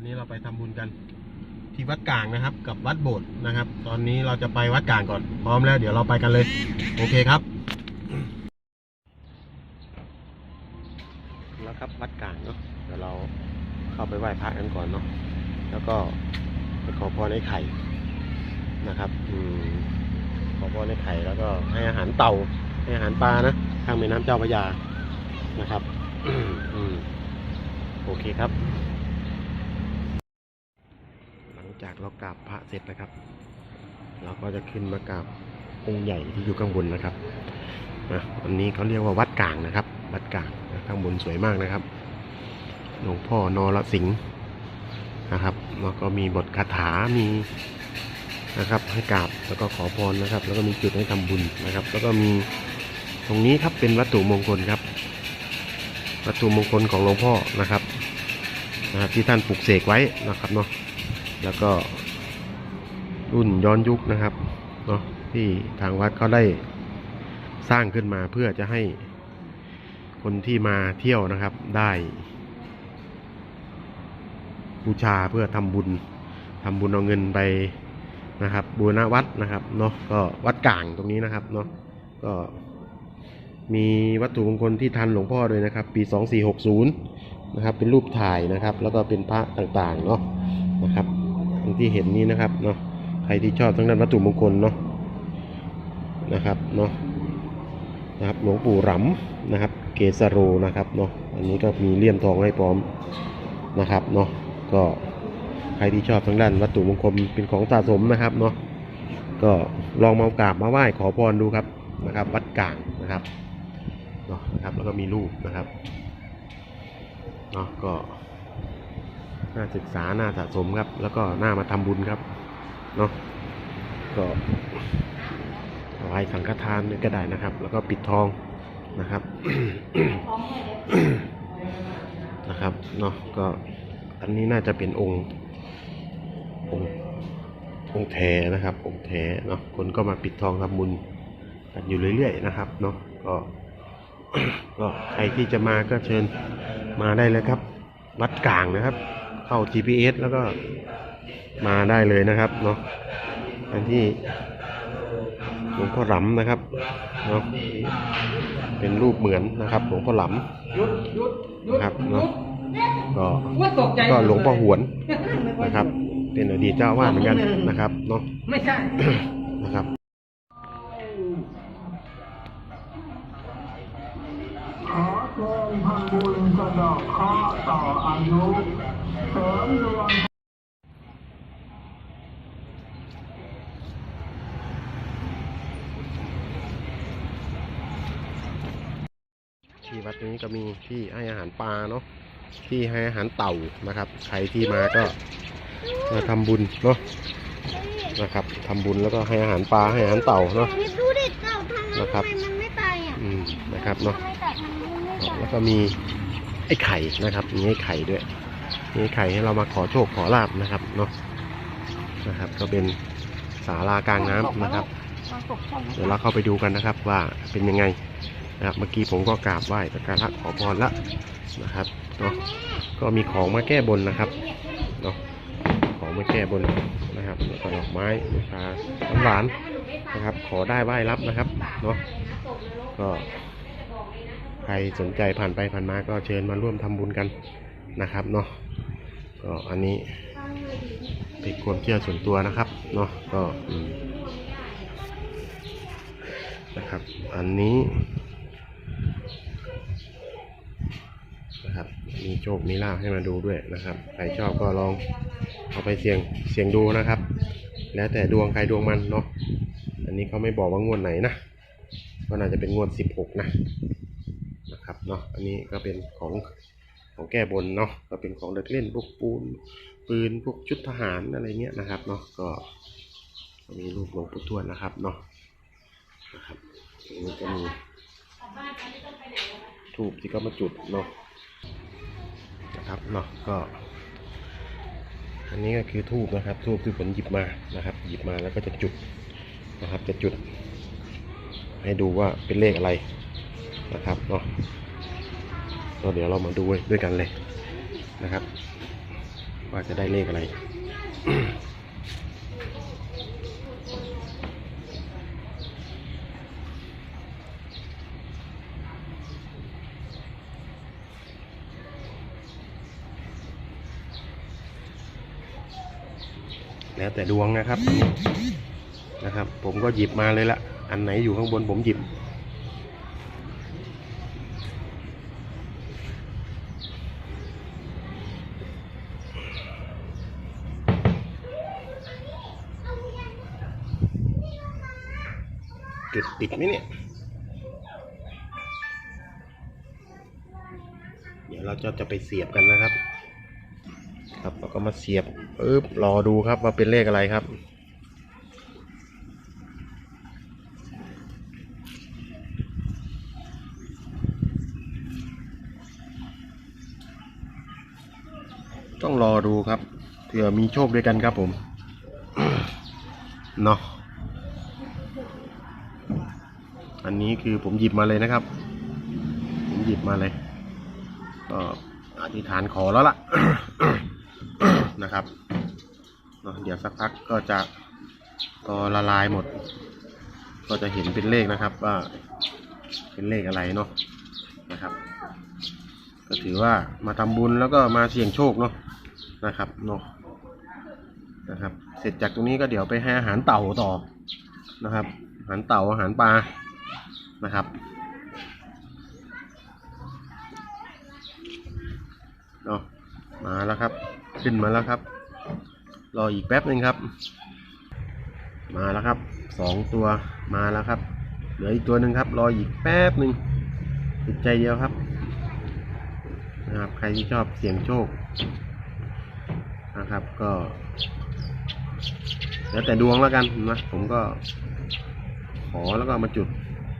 วันนี้เราไปทำบุญกันที่วัดกลางนะครับ กับวัดโบสถ์นะครับ ตอนนี้เราจะไปวัดกลางก่อน พร้อมแล้ว เดี๋ยวเราไปกันเลย โอเคครับ แล้วครับวัดกลางเนาะเดี๋ยวเราเข้าไปไหว้พระกันก่อนเนาะแล้วก็ไปขอพรไอ้ไข่นะครับอืมขอพรไอ้ไข่แล้วก็ให้อาหารเต่าให้อาหารปลานะทางแม่น้ำเจ้าพระยานะครับ อืมโอเคครับ จากเรากราบพระเสร็จนะครับ เราก็จะขึ้นมากราบองค์ใหญ่ที่อยู่ข้างบนนะครับนะวันนี้เขาเรียกว่าวัดกลางนะครับ วัดกลางนะข้างบนสวยมากนะครับ หลวงพ่อนรสิงห์นะครับ แล้วก็มีบทคาถา มีนะครับให้กราบแล้วก็ขอพรนะครับ แล้วก็มีจุดให้ทำบุญนะครับ แล้วก็มีตรงนี้ครับเป็นวัตถุมงคลครับ วัตถุมงคลของหลวงพ่อนะครับนะครับที่ท่านปลูกเสกไว้นะครับเนาะ แล้วก็รุ่นย้อนยุคนะครับเนาะที่ทางวัดเขาได้สร้างขึ้นมาเพื่อจะให้คนที่มาเที่ยวนะครับได้บูชาเพื่อทำบุญทำบุญเอาเงินไปนะครับบูรณะวัดนะครับเนาะก็วัดกลางตรงนี้นะครับเนาะก็มีวัตถุมงคลที่ทันหลวงพ่อด้วยนะครับ ปี 2460 นะครับ เป็นรูปถ่ายนะครับ แล้วก็เป็นพระต่างๆเนาะนะครับ อย่างที่เห็นนี้นะครับเนาะใครที่ชอบทั้งด้านวัตถุมงคลเนาะนะครับเนาะนะครับหลวงปู่หลำนะครับ เกสโรนะครับเนาะอันนี้ก็มีเลี่ยมทองให้พร้อมนะครับเนาะก็ใครที่ชอบทั้งด้านวัตถุมงคลเป็นของสะสมนะครับเนาะก็ลองมากราบมาไหว้ขอพรดูครับนะครับ วัดกลางนะครับเนาะนะครับแล้วก็มีรูปนะครับเนาะก็ น่าศึกษาน่าสะสมครับ แล้วก็น่ามาทำบุญครับเนาะก็ถวายสังฆทานนี่ก็ได้นะครับ แล้วก็ปิดทองนะครับนะครับเนาะก็อันนี้น่าจะเป็นองค์องค์องค์แท้นะครับ องค์แท้เนาะคนก็มาปิดทองทำบุญกันอยู่เรื่อยๆนะครับเนาะก็ก็ใครที่จะมาก็เชิญมาได้เลยครับ วัดกลางนะครับ เข้า GPS แล้วก็มาได้เลยนะครับเนาะอันที่หลวงพ่อหลำนะครับเนาะเป็นรูปเหมือนนะครับหลวงพ่อหลำนะครับเนาะก็ก็หลวงพ่อหวนนะครับ เป็นอดีตเจ้าอาวาสเหมือนกันนะครับเนาะไม่ใช่นะครับขอเชิญทำบุญสะดอกเคราะห์ต่ออายุ ที่วัดนี้ก็มีที่ให้อาหารปลาเนาะที่ให้อาหารเต่านะครับ ใครที่มาก็มาทำบุญเนาะนะครับทำบุญแล้วก็ให้อาหารปลาให้อาหารเต่าเนาะนี่ดูดิเต่าทำไมนะครับทำไมมันไม่ตายอะอืมนะครับเนาะทำไมแต่ทำมันไม่ตายแล้วก็มีไอ้ไข่นะครับ มีไอ้ไข่ด้วย มีไอ้ไข่ให้เรามาขอโชคขอลาบนะครับเนาะนะครับ ก็เป็นศาลากลางน้ำนะครับมาปกป้องเดี๋ยวเราเข้าไปดูกันนะครับว่าเป็นยังไงนะครับเมื่อกี้ผมก็กราบไหว้สักการะขอพรละนะครับเนาะก็มีของมาแก้บนนะครับเนาะของมาแก้บนนะครับแล้วก็ดอกไม้บูชาน้ำหวานนะครับ ขอได้ไหว้รับนะครับเนาะก็ใครสนใจผ่านไปผ่านมาก็เชิญมาร่วมทำบุญกันนะครับเนาะ ก็อันนี้เป็นความเชื่อส่วนตัวนะครับเนาะก็นะครับ อันนี้นะครับมีโชคมีลาภให้มาดูด้วยนะครับ ใครชอบก็ลองเอาไปเสี่ยงเสี่ยงดูนะครับ แล้วแต่ดวงใครดวงมันเนาะอันนี้เขาไม่บอกว่างวดไหนนะก็น่าจะเป็นงวดสิบหกนะนะครับเนาะอันนี้ก็เป็นของ ของแก้บนเนาะก็เป็นของเด็กเล่นพวกปูนปืนพวกชุดทหารอะไรเงี้ยนะครับเนาะก็มีรูปหลวงปู่ทวดนะครับเนาะนะครับนี้ก็มีทูบที่ก็มาจุดเนาะนะครับเนาะก็ อันนี้ก็คือทูบนะครับทูบที่ผมหยิบมานะครับ หยิบมาแล้วก็จะจุดนะครับ จะจุด ให้ดูว่าเป็นเลขอะไรนะครับเนาะ ก็เดี๋ยวเรามาดูด้วยกันเลยนะครับ ว่าจะได้เลขอะไรแล้วแต่ดวงนะครับนะครับ ผมก็หยิบมาเลยละอันไหนอยู่ข้างบนผมหยิบ จุดติดไหมเนี่ย เดี๋ยวเราจะจะไปเสียบกันนะครับ ครับเราก็มาเสียบปึ๊บรอดูครับว่าเป็นเลขอะไรครับต้องรอดูครับเผื่อมีโชคด้วยกันครับผม เนาะ อันนี้คือผมหยิบมาเลยนะครับ ผมหยิบมาเลย ก็อธิษฐานขอแล้วล่ะนะครับเนาะเดี๋ยวสักพักก็จะก็ละลายหมด ก็จะเห็นเป็นเลขนะครับ ว่าเป็นเลขอะไรเนาะนะครับ ก็ถือว่ามาทำบุญแล้วก็มาเสี่ยงโชคเนาะนะครับเนาะนะครับ เสร็จจากตรงนี้ก็เดี๋ยวไปให้อาหารเต่าต่อนะครับ อาหารเต่าอาหารปลา นะครับ เนาะมาแล้วครับ ขึ้นมาแล้วครับ รออีกแป๊บหนึ่งครับ มาแล้วครับสองตัวมาแล้วครับ เหลืออีกตัวหนึ่งครับ รออีกแป๊บหนึ่งติดใจเดียวครับนะครับใครที่ชอบเสี่ยงโชคนะครับก็ แล้วแต่ดวงแล้วกันนะผมก็ขอแล้วก็มาจุด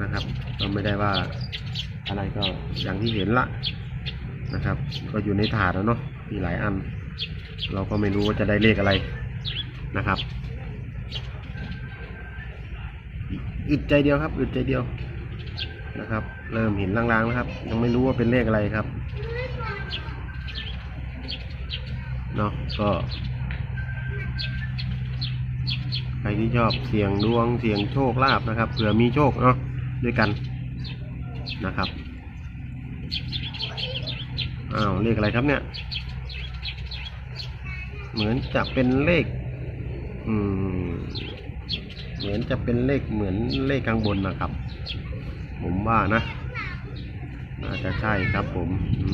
นะครับ ก็ไม่ได้ว่าอะไรก็อย่างที่เห็นละนะครับ ก็อยู่ในถาดแล้วเนาะมีหลายอัน เราก็ไม่รู้ว่าจะได้เลขอะไรนะครับอึดใจเดียวครับอึดใจเดียวนะครับ เริ่มเห็นลางๆแล้วครับ ยังไม่รู้ว่าเป็นเลขอะไรครับเนาะก็ใครที่ชอบเสี่ยงดวงเสี่ยงโชคลาภนะครับเผื่อมีโชคเนาะ ด้วยกันนะครับอ้าวเลขอะไรครับเนี่ย เหมือนจะเป็นเลข อืม เหมือนจะเป็นเลขเหมือนเลขข้างบนนะครับ ผมว่านะน่าจะใช่ครับผม อื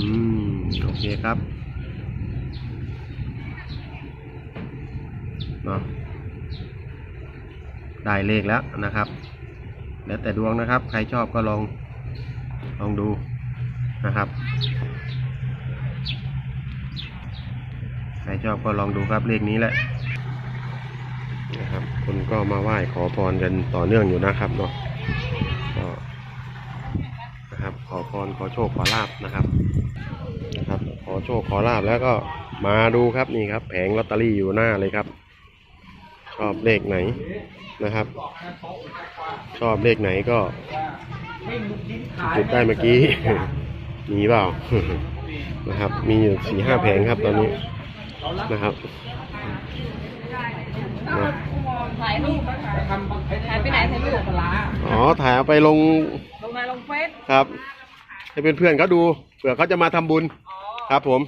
ม โอเคครับเนาะได้เลขแล้วนะครับ แล้วแต่ดวงนะครับ ใครชอบก็ลองลองดูนะครับ ใครชอบก็ลองดูครับเลขนี้แหละนะครับ คนก็มาไหว้ขอพรกันต่อเนื่องอยู่นะครับเนาะก็นะครับ ขอพรขอโชคขอลาบนะครับนะครับ ขอโชคขอลาบแล้วก็มาดูครับนี่ครับ แผงลอตเตอรี่อยู่หน้าเลยครับ ชอบเลขไหน นะครับ ชอบเลขไหนก็ จุดได้เมื่อกี้ มีเปล่า นะครับ มีอยู่สี่ห้าแผงครับตอนนี้นะครับนะถ่ายรูปถ่ายไปไหนถ่ายรูปอ๋อ ถ่ายเอาไปลง ลงในลงเฟซครับ ให้เป็นเพื่อนเขาดู เผื่อเขาจะมาทำบุญ ครับผม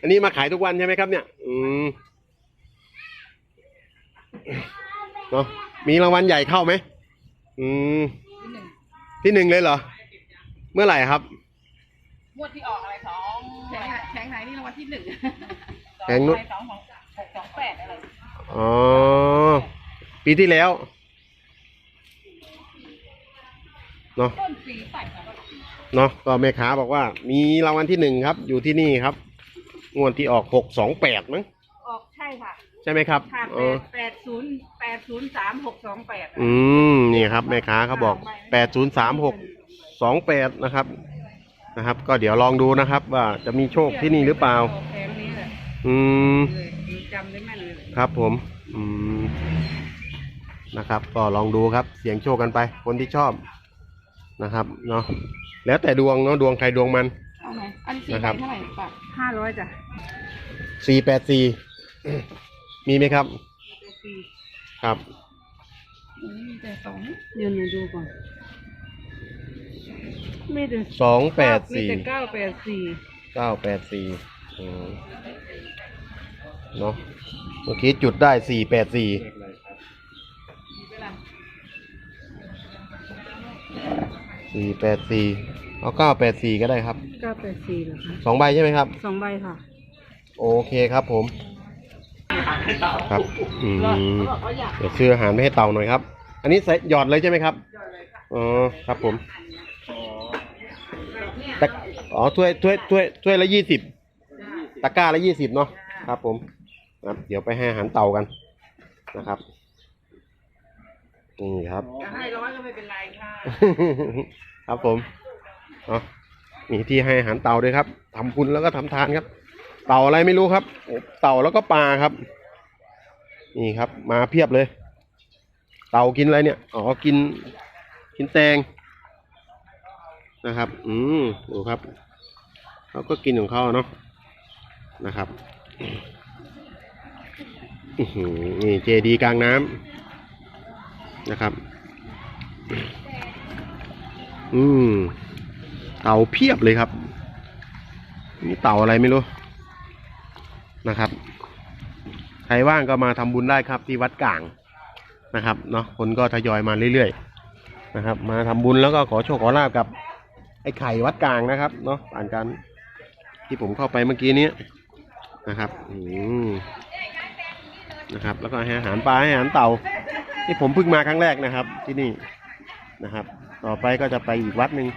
อันนี้มาขายทุกวันใช่ไหมครับเนี่ย อืมเนาะ มีรางวัลใหญ่เข้าไหมอืมที่หนึ่งที่หนึ่งเลยเหรอ เมื่อไหร่ครับงวดที่ออกอะไรสองแผงแผงไหนนี่รางวัลที่หนึ่งแผงนู้นสองสองหกสองแปดอะไรอ๋อ ปีที่แล้วเนาะต้นปีใส่มาก็เนาะก็แม่ค้าบอกว่า มีรางวัลที่หนึ่งครับ อยู่ที่นี่ครับ งวดที่ออกหกสองแปดมั้งออกใช่ค่ะ ใช่ไหมครับค่ะเอแปอดแปดศูนย์แปดศูนย์สามหกสองแปดอืมนี่ครับแม่ค้าเขาบอกแปดศูนย์สามหกสองแปดนะครับนะครับ ก็เดี๋ยวลองดูนะครับ ว่าจะมีโชคที่นี่หรือเปล่า แผงนี้แหละอืม เลยจำได้แม่นเลย ครับผม อืม นะครับ ก็ลองดูครับ เสียงโชคกันไป คนที่ชอบนะครับ เนาะ แล้วแต่ดวงเนาะ ดวงใครดวงมัน เอาไหนอันนี้สี่นะครับใบเท่าไหร่ป่ะห้าร้อยจ้ะสี่แปดสี่ มีไหมครับ ครับแต่สองเดี๋ยวหนูดูก่อนมีแต่สองแปดมีสี่แต่เก้าแปดสี่เก้าแปดสี่อืมเนาะเมื่อกี้จุดได้สี่แปดสี่สี่แปดสี่เอาเก้าแปดสี่ก็ได้ครับเก้าแปดสี่เหรอคะสองใบใช่ไหมครับสองใบค่ะ โอเคครับผม ครับอืมเดี๋ยวซื้ออาหารไปให้เต่าหน่อยครับ อันนี้ใส่หยอดเลยใช่ไหมครับอ๋อครับผมตะอ๋อถ้วยถ้วยถ้วยถ้วยละยี่สิบตะกร้าละยี่สิบเนาะครับ ผมครับเดี๋ยวไปให้อาหารเต่ากันนะครับนี่ครับจะให้ร้อยก็ไม่เป็นไรค่ะครับผมเนาะมีที่ให้อาหารเต่าด้วยครับทำบุญแล้วก็ทำทานครับ เต่าอะไรไม่รู้ครับ เต่าแล้วก็ปลาครับ นี่ครับ มาเพียบเลย เต่ากินอะไรเนี่ย อ๋อ กิน กินแตง นะครับ อืมดูครับ เขาก็กินของเขาเนาะ นะครับอือหือนี่เจดีกลางน้ำนะครับ อืม เต่าเพียบเลยครับ นี่เต่าอะไรไม่รู้ นะครับ ใครว่างก็มาทำบุญได้ครับที่วัดกลางนะครับเนาะคนก็ทยอยมาเรื่อยๆนะครับ มาทำบุญแล้วก็ขอโชคขอลาบกับไอ้ไข่วัดกลางนะครับเนาะผ่านการที่ผมเข้าไปเมื่อกี้นี้นะครับอืมนะครับ แล้วก็ให้อาหารปลาให้อาหารเต่าที่ผมเพิ่งมาครั้งแรกนะครับที่นี่นะครับ ต่อไปก็จะไปอีกวัดหนึ่ง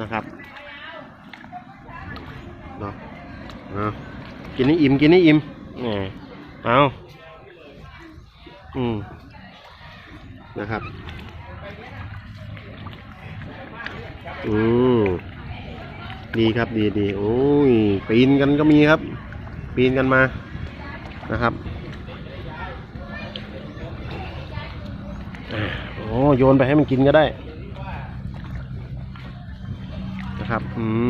นะครับเนาะเอา กินนี่อิ่มกินนี่อิ่มแหมเอาอืมนะครับอืมดีครับดีดีโอ้ยปีนกันก็มีครับ ปีนกันมานะครับอ่าโอ้โยนไปให้มันกินก็ได้ นะครับ อืม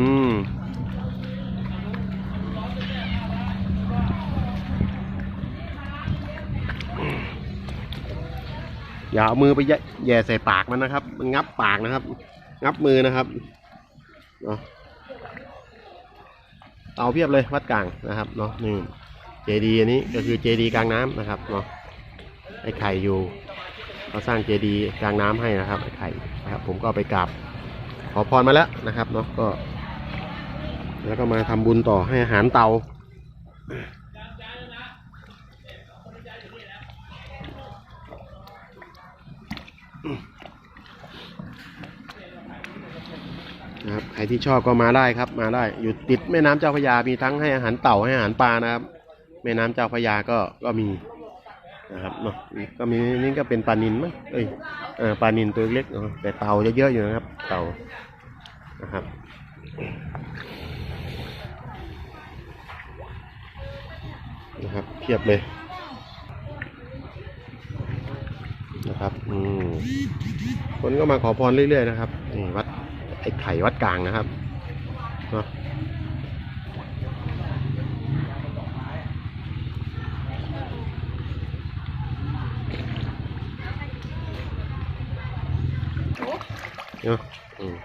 อย่าเอามือไปแย่ใส่ปากมันนะครับ มันงับปากนะครับ งับมือนะครับเนาะเตาเพียบเลยวัดกลางนะครับเนาะนี่เจดีอันนี้ก็คือเจดีกลางน้ำนะครับเนาะไอ้ไข่อยู่เขาสร้างเจดีกลางน้ำให้นะครับไอ้ไข่นะครับผมก็ไปกราบขอพรมาแล้วนะครับเนาะก็ แล้วก็มาทำบุญต่อให้อาหารเตา นะครับใครที่ชอบก็มาได้ครับมาได้ อยู่ติดแม่น้ำเจ้าพระยามีทั้งให้อาหารเต่าให้อาหารปลานะครับ แม่น้ำเจ้าพระยาก็ก็มีนะครับเนาะก็มีนี่ก็เป็นปลานินมั้งเอ้ยอปลานินตัวเล็กเนาะแต่เต่าเยอะๆอยู่นะครับ เต่านะครับนะครับเพียบเลย นะครับอืมคนก็มาขอพรเรื่อยๆนะครับนี่วัดไอ้ไข่วัดกลางนะครับเนาะเนาะอืม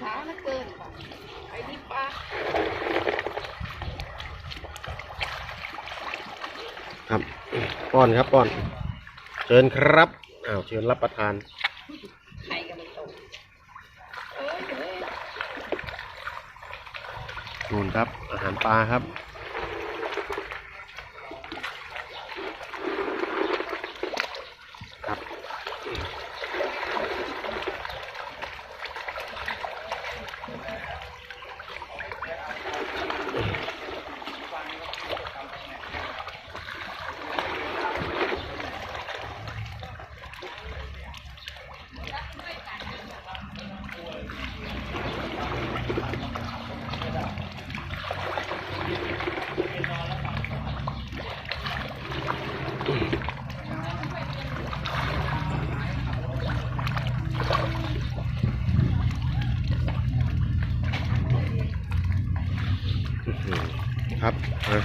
ช้าเหลือเกินค่ะไอ้นี่ปลาครับป้อนครับป้อนเชิญครับอ้าวเชิญรับประทานไข่กันไม่ตรงนู่นครับ อาหารปลาครับครับ ครับ นะ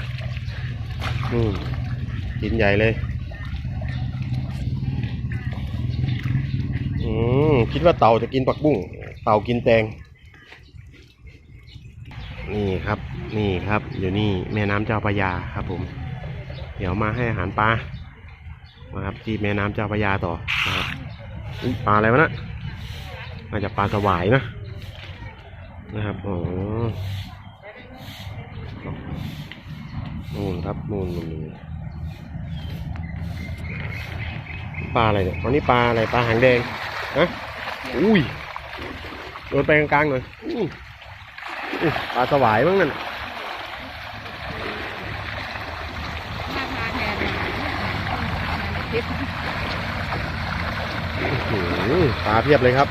อืมกินให ญ่เลย อืมคิดว่าเต่าจะกินผักบุ้ง เต่ากินแตง นี่ครับ นี่ครับ อยู่นี่แม่น้ำเจ้าพระยาครับผม เดี๋ยวมาให้อาหารปลา นะครับที่แม่น้ำเจ้าพระยาต่อนะครับปลาอะไรวะนะน่าจะปลาสวายนะ นะครับโอ้นู่นครับนู่นนู่นนู่น ปลาอะไรเนี่ยอันนี้ปลาอะไรปลาหางแดงนะอุ้ยโดนไปกลางๆหน่อยอปลาสวายมั้งนั่นปลาเพียบเลยครับ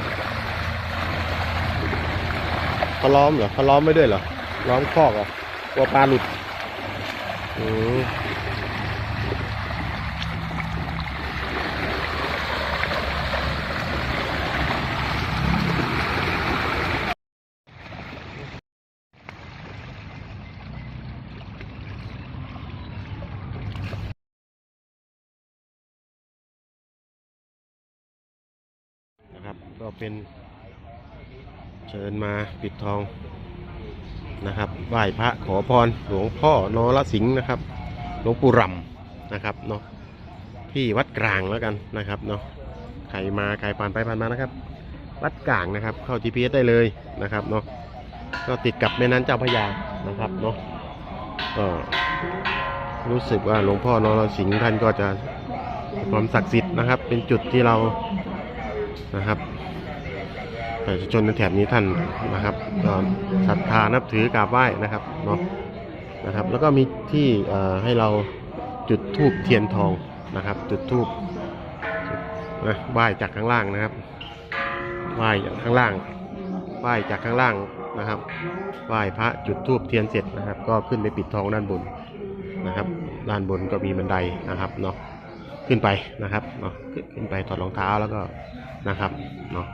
เขาล้อมเหรอเขาล้อมไม่ด้วยเหรอล้อมคอกเหรอกลัวปลาหลุดอืม นะครับ ก็เป็นเชิญมาปิดทองนะครับไหว้พระขอพรหลวงพ่อนรสิงห์นะครับ หลวงปู่รำนะครับเนาะที่วัดกลางแล้วกันนะครับเนาะใครมาใครผ่านไปผ่านมานะครับ วัดกลางนะครับ เข้า GPS ได้เลยนะครับเนาะก็ติดกับแม่น้ำเจ้าพระยานะครับเนาะก็รู้สึกว่าหลวงพ่อนรสิงห์ท่านก็จะความศักดิ์สิทธิ์นะครับ เป็นจุดที่เรา นะครับประชาชนในแถบนี้ท่านนะครับก็ศรัทธานับถือกราบไหว้นะครับเนาะนะครับ แล้วก็มีที่ให้เราจุดธูปเทียนทองนะครับ จุดธูปนะไหว้จากข้างล่างนะครับไหว้จากข้างล่างไหว้จากข้างล่างนะครับไหว้พระจุดธูปเทียนเสร็จนะครับ ก็ขึ้นไปปิดทองด้านบนนะครับ ด้านบนก็มีบันไดนะครับเนาะขึ้นไปนะครับเนาะขึ้นไปถอดรองเท้าแล้วก็ นะครับเนาะ